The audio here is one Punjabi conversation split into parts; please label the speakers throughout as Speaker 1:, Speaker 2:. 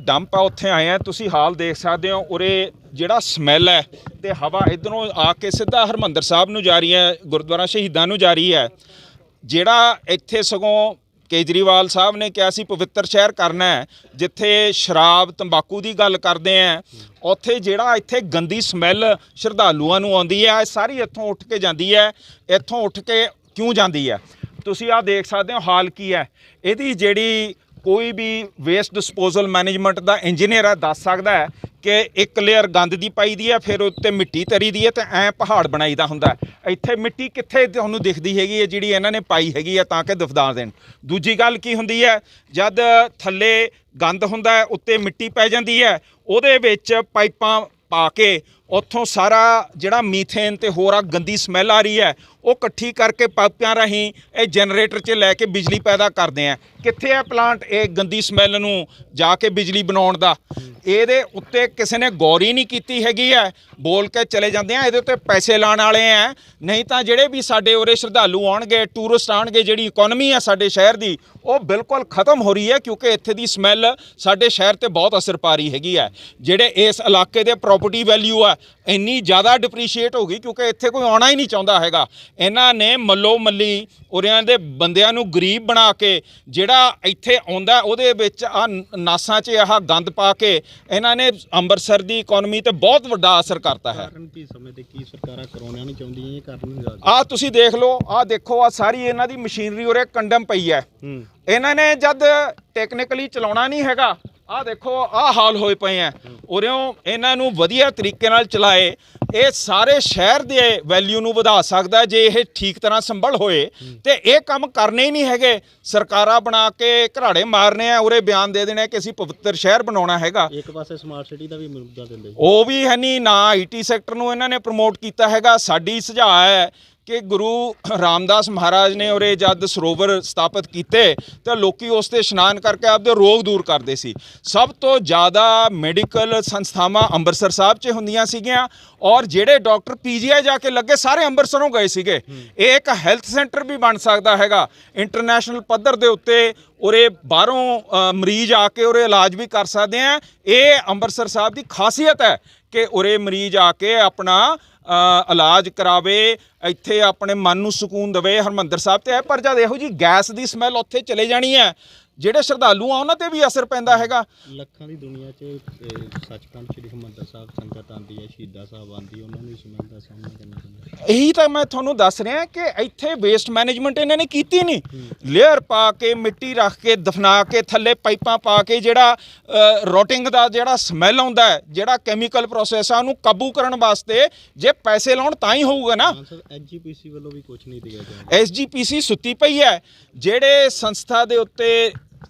Speaker 1: ਡੰਪ ਆ, ਉੱਥੇ ਆਏ ਆ। ਤੁਸੀਂ ਹਾਲ ਦੇਖ ਸਕਦੇ ਹੋ, ਉਰੇ ਜਿਹੜਾ ਸਮੈਲ ਹੈ ਤੇ ਹਵਾ ਇਧਰੋਂ ਆ ਕੇ ਸਿੱਧਾ ਹਰਮੰਦਰ ਸਾਹਿਬ ਨੂੰ ਜਾ ਰਹੀ ਹੈ, ਗੁਰਦੁਆਰਾ ਸ਼ਹੀਦਾਂ ਨੂੰ ਜਾ ਰਹੀ ਹੈ। ਜਿਹੜਾ ਇੱਥੇ ਸਗੋਂ ਕੇਜਰੀਵਾਲ ਸਾਹਿਬ ਨੇ ਕਿਹਾ ਸੀ, ਪਵਿੱਤਰ ਸ਼ਹਿਰ ਕਰਨਾ ਹੈ, ਜਿੱਥੇ ਸ਼ਰਾਬ, ਤੰਬਾਕੂ ਦੀ ਗੱਲ ਕਰਦੇ ਆ, ਉੱਥੇ ਜਿਹੜਾ ਇੱਥੇ ਗੰਦੀ ਸਮੈਲ ਸ਼ਰਧਾਲੂਆਂ ਨੂੰ ਆਉਂਦੀ ਹੈ, ਇਹ ਸਾਰੀ ਇੱਥੋਂ ਉੱਠ ਕੇ ਜਾਂਦੀ ਹੈ। ਇੱਥੋਂ ਉੱਠ ਕੇ ਕਿਉਂ ਜਾਂਦੀ ਹੈ? ਤੁਸੀਂ ਆਹ ਦੇਖ ਸਕਦੇ ਹੋ, ਹਾਲ ਕੀ ਹੈ। ਇਹਦੀ ਜਿਹੜੀ ਕੋਈ ਵੀ ਵੇਸਟ ਡਿਸਪੋਜ਼ਲ ਮੈਨੇਜਮੈਂਟ ਦਾ ਇੰਜੀਨੀਅਰ ਹੈ ਦੱਸ ਸਕਦਾ ਹੈ ਕਿ ਇੱਕ ਲੇਅਰ ਗੰਦ ਦੀ ਪਾਈ ਦੀ ਹੈ, ਫਿਰ ਉੱਤੇ ਮਿੱਟੀ ਤਰੀ ਦੀ ਹੈ ਤੇ ਐ ਪਹਾੜ ਬਣਾਈਦਾ ਹੁੰਦਾ ਇੱਥੇ ਮਿੱਟੀ ਕਿੱਥੇ ਤੁਹਾਨੂੰ ਦਿਖਦੀ ਹੈਗੀ ਹੈ, ਜਿਹੜੀ ਇਹਨਾਂ ਨੇ ਪਾਈ ਹੈਗੀ ਹੈ ਤਾਂ ਕਿ ਦਫਦਾਰ ਦੇਣ। ਦੂਜੀ ਗੱਲ ਕੀ ਹੁੰਦੀ ਹੈ, ਜਦ ਥੱਲੇ ਗੰਦ ਹੁੰਦਾ ਹੈ, ਉੱਤੇ ਮਿੱਟੀ ਪੈ ਜਾਂਦੀ ਹੈ, ਉਹਦੇ ਵਿੱਚ ਪਾਈਪਾਂ ਪਾ ਕੇ ਉੱਥੋਂ ਸਾਰਾ ਜਿਹੜਾ ਮੀਥੇਨ ਤੇ ਹੋਰ ਆ ਗੰਦੀ ਸਮੈਲ ਆ ਰਹੀ ਹੈ, ਉਹ ਇਕੱਠੀ ਕਰਕੇ ਪਾਈਪਾਂ ਰਾਹੀਂ ਇਹ ਜਨਰੇਟਰ 'ਚ ਲੈ ਕੇ ਬਿਜਲੀ ਪੈਦਾ ਕਰਦੇ ਆ। ਕਿੱਥੇ ਹੈ ਪਲਾਂਟ ਇਹ ਗੰਦੀ ਸਮੈਲ ਨੂੰ ਜਾ ਕੇ ਬਿਜਲੀ ਬਣਾਉਣ ਦਾ? ਇਹਦੇ ਉੱਤੇ ਕਿਸੇ ਨੇ ਗੌਰ ਹੀ ਨਹੀਂ ਕੀਤੀ ਹੈਗੀ ਹੈ। ਬੋਲ ਕੇ ਚਲੇ ਜਾਂਦੇ ਆ, ਇਹਦੇ ਉੱਤੇ ਪੈਸੇ ਲਾਣ ਵਾਲੇ ਆ। ਨਹੀਂ ਤਾਂ ਜਿਹੜੇ ਵੀ ਸਾਡੇ ਉਰੇ ਸ਼ਰਧਾਲੂ ਆਉਣਗੇ ਟੂਰਿਸਟ ਆਉਣਗੇ, ਜਿਹੜੀ ਇਕਨੋਮੀ ਆ ਸਾਡੇ ਸ਼ਹਿਰ ਦੀ, ਉਹ ਬਿਲਕੁਲ ਖਤਮ ਹੋ ਰਹੀ ਹੈ, ਕਿਉਂਕਿ ਇੱਥੇ ਦੀ ਸਮੈਲ ਸਾਡੇ ਸ਼ਹਿਰ ਤੇ ਬਹੁਤ ਅਸਰ ਪਾ ਰਹੀ ਹੈਗੀ ਹੈ। ਜਿਹੜੇ ਇਸ ਇਲਾਕੇ ਦੇ ਪ੍ਰਾਪਰਟੀ ਵੈਲਿਊ ਆ ਇੰਨੀ ਜ਼ਿਆਦਾ ਡਿਪਰੀਸ਼ੀਏਟ ਹੋ ਗਈ ਕਿਉਂਕਿ ਇੱਥੇ ਕੋਈ ਆਉਣਾ ਹੀ ਨਹੀਂ ਚਾਹੁੰਦਾ ਹੈਗਾ। ਇਹਨਾਂ ਨੇ ਮੱਲੋ ਮੱਲੀ ਉਰਿਆਂ ਦੇ ਬੰਦਿਆਂ ਨੂੰ ਗਰੀਬ ਬਣਾ ਕੇ ਜਿਹੜਾ ਇੱਥੇ ਆਉਂਦਾ ਉਹਦੇ ਵਿੱਚ ਆ ਨਾਸਾਂ 'ਚ ਆਹ ਗੰਦ ਪਾ ਕੇ ਇਹਨਾਂ ਨੇ ਅੰਮ੍ਰਿਤਸਰ ਦੀ ਇਕਨੋਮੀ ਤੇ ਬਹੁਤ ਵੱਡਾ ਅਸਰ ਕਰਤਾ ਹੈ।
Speaker 2: ਕਾਰਨ ਕੀ ਸਮੇਂ ਤੇ ਕੀ ਸਰਕਾਰਾਂ ਕਰਾਉਣਾ ਨਹੀਂ ਚਾਹੁੰਦੀਆਂ ਇਹ ਕਾਰਨ ਨਹੀਂ ਦੱਸਦੇ?
Speaker 1: ਆ ਤੁਸੀਂ ਦੇਖ ਲਓ ਆ ਦੇਖੋ ਆ ਸਾਰੀ ਇਹਨਾਂ ਦੀ ਮਸ਼ੀਨਰੀ ਉਰੇ ਕੰਡਮ ਪਈ ਹੂੰ। ਇਹਨਾਂ ਨੇ ਜਦ ਟੈਕਨੀਕਲੀ ਚਲਾਉਣਾ ਨਹੀਂ ਹੈਗਾ ਆ ਦੇਖੋ ਆ ਹਾਲ ਹੋਏ ਪਏ ਆ ਉਰਿਓਂ ਇਹਨਾਂ ਨੂੰ ਵਧੀਆ ਤਰੀਕੇ ਨਾਲ ਚਲਾਏ। ਇਹ ਸਾਰੇ ਸ਼ਹਿਰ ਦੇ ਵੈਲਿਊ ਨੂੰ ਵਧਾ ਸਕਦਾ ਜੇ ਇਹ ਠੀਕ ਤਰ੍ਹਾਂ ਸੰਭਲ ਹੋਏ। ਤੇ ਇਹ ਕੰਮ ਕਰਨੇ ਹੀ ਨਹੀਂ ਹੈਗੇ। ਸਰਕਾਰਾਂ ਬਣਾ ਕੇ ਘਰਾੜੇ ਮਾਰਨੇ ਆ। ਉਰੇ ਬਿਆਨ ਦੇ ਦੇਣੇ ਕਿ ਅਸੀਂ ਪਵਿੱਤਰ ਸ਼ਹਿਰ ਬਣਾਉਣਾ ਹੈਗਾ।
Speaker 2: ਇੱਕ ਪਾਸੇ ਸਮਾਰਟ ਸਿਟੀ ਦਾ ਵੀ ਮੁੱਦਾ ਦਿੰਦੇ।
Speaker 1: ਉਹ ਵੀ ਹੈ ਨਹੀਂ ਨਾ ਆਈਟੀ ਸੈਕਟਰ ਨੂੰ ਇਹਨਾਂ ਨੇ ਪ੍ਰਮੋਟ ਕੀਤਾ ਹੈਗਾ। ਸਾਡੀ ਸੁਝਾਅ ਹੈ ਕਿ ਗੁਰੂ ਰਾਮਦਾਸ ਮਹਾਰਾਜ ਨੇ ਉਰੇ ਜਦ ਸਰੋਵਰ ਸਥਾਪਿਤ ਕੀਤੇ, ਤਾਂ ਲੋਕੀ ਉਸ ਤੇ ਇਸ਼ਨਾਨ ਕਰਕੇ ਆਪਦੇ ਰੋਗ ਦੂਰ ਕਰਦੇ ਸੀ। ਸਭ ਤੋਂ ਜ਼ਿਆਦਾ ਮੈਡੀਕਲ ਸੰਸਥਾਵਾਂ ਅੰਮ੍ਰਿਤਸਰ ਸਾਹਿਬ 'ਚ ਹੁੰਦੀਆਂ ਸੀਗੀਆਂ ਔਰ ਜਿਹੜੇ ਡਾਕਟਰ ਪੀਜੀਆਈ ਜਾ ਕੇ ਲੱਗੇ, ਸਾਰੇ ਅੰਮ੍ਰਿਤਸਰੋਂ ਗਏ ਸੀਗੇ। ਇਹ ਇੱਕ ਹੈਲਥ ਸੈਂਟਰ ਵੀ ਬਣ ਸਕਦਾ ਹੈਗਾ। ਇੰਟਰਨੈਸ਼ਨਲ ਪੱਧਰ ਦੇ ਉੱਤੇ ਉਰੇ ਬਾਹਰੋਂ ਮਰੀਜ਼ ਆ ਕੇ ਉਰੇ ਇਲਾਜ ਵੀ ਕਰ ਸਕਦੇ ਆ। ਇਹ ਅੰਮ੍ਰਿਤਸਰ ਸਾਹਿਬ ਦੀ ਖਾਸੀਅਤ ਹੈ ਕਿ ਉਰੇ ਮਰੀਜ਼ ਆ ਕੇ ਆਪਣਾ ਇਲਾਜ ਕਰਾਵੇ, ਇੱਥੇ ਆਪਣੇ ਮਨ ਨੂੰ ਸਕੂਨ ਦੇਵੇ, ਹਰਮੰਦਰ ਸਾਹਿਬ ਤੇ ਹੈ, ਪਰ ਜਦ ਇਹੋ ਜੀ ਗੈਸ ਦੀ ਸਮੈਲ ਉੱਥੇ ਚਲੇ ਜਾਣੀ ਹੈ ਜਿਹੜੇ ਸ਼ਰਧਾਲੂ ਆ ਉਹਨਾਂ ਤੇ ਵੀ ਅਸਰ ਪੈਂਦਾ ਹੈਗਾ।
Speaker 2: ਲੱਖਾਂ ਦੀ ਦੁਨੀਆ 'ਚ ਸੱਚਖੰਡ ਸ੍ਰੀ ਹਰਿਮੰਦਰ ਸਾਹਿਬ ਸੰਗਤ ਆਉਂਦੀ ਹੈ ਸ਼ਹੀਦਾਂ ਸਾਹਿਬ ਆਉਂਦੀ ਉਹਨਾਂ ਨੂੰ ਇਸ ਸਮੇਂ ਦਾ ਸਾਹਮਣਾ ਕਰਨਾ ਪੈਂਦਾ
Speaker 1: ਇਹੀ ਤਾਂ ਮੈਂ ਤੁਹਾਨੂੰ ਦੱਸ ਰਿਹਾ ਕਿ ਇੱਥੇ ਵੇਸਟ ਮੈਨੇਜਮੈਂਟ ਇਹਨਾਂ ਨੇ ਕੀਤੀ ਨਹੀਂ। ਲੇਅਰ ਪਾ ਕੇ ਮਿੱਟੀ ਰੱਖ ਕੇ ਦਫਨਾ ਕੇ ਥੱਲੇ ਪਾਈਪਾਂ ਪਾ ਕੇ ਜਿਹੜਾ ਰੋਟਿੰਗ ਦਾ ਜਿਹੜਾ ਸਮੈਲ ਆਉਂਦਾ ਹੈ ਜਿਹੜਾ ਕੈਮੀਕਲ ਪ੍ਰੋਸੈਸ ਆ ਉਹਨੂੰ ਕਾਬੂ ਕਰਨ ਵਾਸਤੇ ਜੇ ਪੈਸੇ ਲਾਉਣ ਤਾਂ ਹੀ ਹੋਊਗਾ ਨਾ।
Speaker 2: ਐਜੀਪੀਸੀ ਵੱਲੋਂ ਵੀ ਕੁਝ ਨਹੀਂ ਦਿਆ ਜਾਂਦਾ
Speaker 1: ਐਸਜੀਪੀਸੀ ਸੁੱਤੀ ਪਈ ਹੈ। ਜਿਹੜੇ ਸੰਸਥਾ ਦੇ ਉੱਤੇ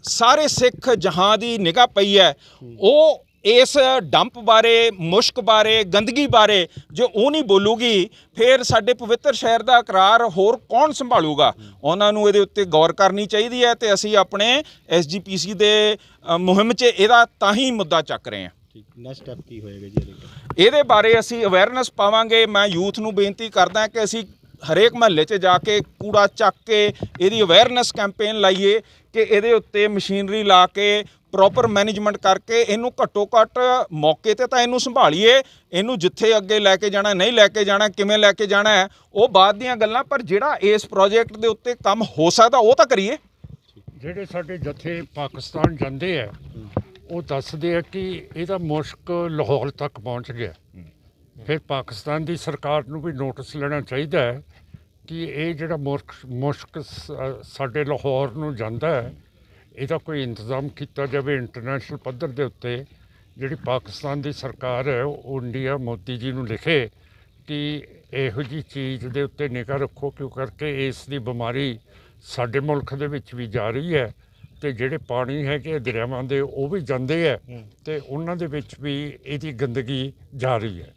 Speaker 1: ਸਾਰੇ ਸਿੱਖ ਜਹਾਂ ਦੀ ਨਿਗਾਹ ਪਈ ਹੈ। ਉਹ ਇਸ ਡੰਪ ਬਾਰੇ ਮੁਸ਼ਕ ਬਾਰੇ ਗੰਦਗੀ ਬਾਰੇ ਜੋ ਉਹ ਨਹੀਂ ਬੋਲੂਗੀ ਫਿਰ ਸਾਡੇ ਪਵਿੱਤਰ ਸ਼ਹਿਰ ਦਾ ਇਕਰਾਰ ਹੋਰ ਕੌਣ ਸੰਭਾਲੂਗਾ? ਉਹਨਾਂ ਨੂੰ ਇਹਦੇ ਉੱਤੇ ਗੌਰ ਕਰਨੀ ਚਾਹੀਦੀ ਹੈ ਤੇ ਅਸੀਂ ਆਪਣੇ ਐਸਜੀਪੀਸੀ ਦੇ ਮੁਹਿੰਮ 'ਚ ਇਹਦਾ ਤਾਂ ਹੀ ਮੁੱਦਾ ਚੱਕ ਰਹੇ ਹਾਂ।
Speaker 2: ਠੀਕ ਨੈਕਸਟ ਸਟੈਪ ਕੀ ਹੋਏਗਾ ਜੀ? ਇਹਦੇ
Speaker 1: ਬਾਰੇ ਅਸੀਂ ਅਵੇਅਰਨੈਸ ਪਾਵਾਂਗੇ। ਮੈਂ ਯੂਥ ਨੂੰ ਬੇਨਤੀ ਕਰਦਾ ਕਿ ਅਸੀਂ ਹਰੇਕ ਮਹੱਲੇ 'ਚ ਜਾ ਕੇ ਕੂੜਾ ਚੱਕ ਕੇ ਇਹਦੀ ਅਵੇਅਰਨੈਸ ਕੈਂਪੇਨ ਲਾਈਏ ਕਿ ਇਹਦੇ ਉੱਤੇ ਮਸ਼ੀਨਰੀ ਲਾ ਕੇ ਪ੍ਰੋਪਰ ਮੈਨੇਜਮੈਂਟ ਕਰਕੇ ਇਹਨੂੰ ਘੱਟੋ ਘੱਟ ਮੌਕੇ ਤੇ ਤਾਂ ਇਹਨੂੰ ਸੰਭਾਲੀਏ, ਇਹਨੂੰ ਜਿੱਥੇ ਅੱਗੇ ਲੈ ਕੇ ਜਾਣਾ, ਨਹੀਂ ਲੈ ਕੇ ਜਾਣਾ, ਕਿਵੇਂ ਲੈ ਕੇ ਜਾਣਾ ਹੈ, ਉਹ ਬਾਅਦ ਦੀਆਂ ਗੱਲਾਂ, ਪਰ ਜਿਹੜਾ ਇਸ ਪ੍ਰੋਜੈਕਟ ਦੇ ਉੱਤੇ ਕੰਮ ਹੋ ਸਕਦਾ, ਉਹ ਤਾਂ ਕਰੀਏ।
Speaker 3: ਜਿਹੜੇ ਸਾਡੇ ਜਥੇ ਪਾਕਿਸਤਾਨ ਜਾਂਦੇ ਆ, ਉਹ ਦੱਸਦੇ ਆ ਕਿ ਇਹਦਾ ਮੁਸ਼ਕ ਲਾਹੌਰ ਤੱਕ ਪਹੁੰਚ ਗਿਆ। ਫਿਰ ਪਾਕਿਸਤਾਨ ਦੀ ਸਰਕਾਰ ਨੂੰ ਵੀ ਨੋਟਿਸ ਲੈਣਾ ਚਾਹੀਦਾ ਹੈ ਕਿ ਇਹ ਜਿਹੜਾ ਮੁਸ਼ਕ ਸਾਡੇ ਲਾਹੌਰ ਨੂੰ ਜਾਂਦਾ ਹੈ ਇਹਦਾ ਕੋਈ ਇੰਤਜ਼ਾਮ ਕੀਤਾ ਜਾਵੇ ਇੰਟਰਨੈਸ਼ਨਲ ਪੱਧਰ ਦੇ ਉੱਤੇ। ਜਿਹੜੀ ਪਾਕਿਸਤਾਨ ਦੀ ਸਰਕਾਰ ਹੈ ਉਹ ਇੰਡੀਆ ਮੋਦੀ ਜੀ ਨੂੰ ਲਿਖੇ ਕਿ ਇਹੋ ਜੀ ਚੀਜ਼ ਦੇ ਉੱਤੇ ਨਿਗਾਹ ਰੱਖੋ ਕਿਉਂ ਕਰਕੇ ਇਸ ਦੀ ਬਿਮਾਰੀ ਸਾਡੇ ਮੁਲਕ ਦੇ ਵਿੱਚ ਵੀ ਜਾ ਰਹੀ ਹੈ ਤੇ ਜਿਹੜੇ ਪਾਣੀ ਹੈਗੇ ਦਰਿਆਵਾਂ ਦੇ ਉਹ ਵੀ ਜਾਂਦੇ ਹੈ। ਤੇ ਉਹਨਾਂ ਦੇ ਵਿੱਚ ਵੀ ਇਹਦੀ ਗੰਦਗੀ ਜਾ ਰਹੀ ਹੈ।